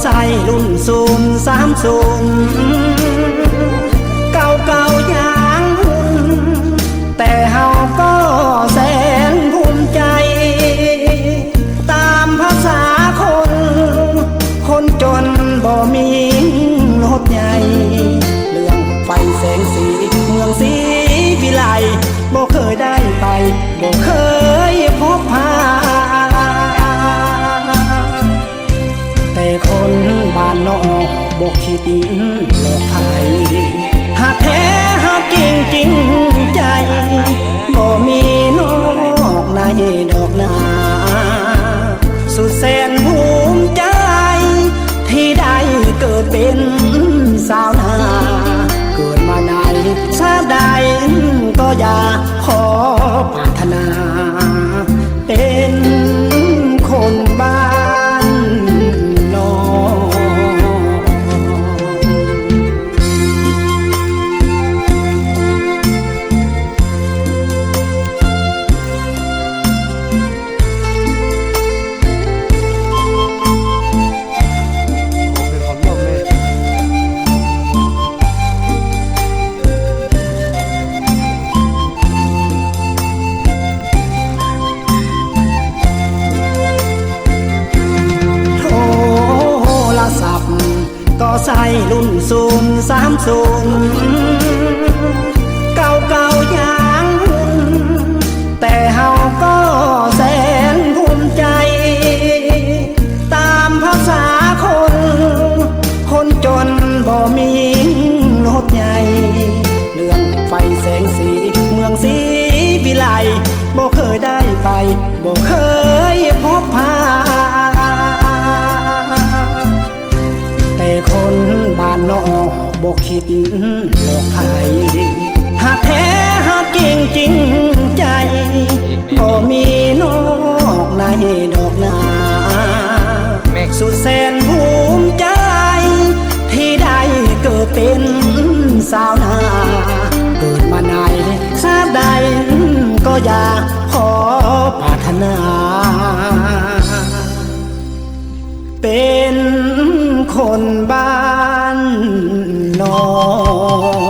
ไซค์รุ่นศูนย์สามศูนเก่าเก่าย่างแต่เฮาก็แสนภูมิใจ ตามภาษาคน คนจนบ่มีรถใหญ่ เรื่องไฟแสงสีเมืองสีวิไล ศูนย์สามศูนย์ หลอกใครหากแท้หากจริงจริงใจ ก็มีนอกในดอกนาแมกสุดแสนภูมิใจ ที่ได้เกิดเป็นสาวนาเกิดมาในทราบใดก็อย่าขอปรารถนา เป็นคนบ้า 哦。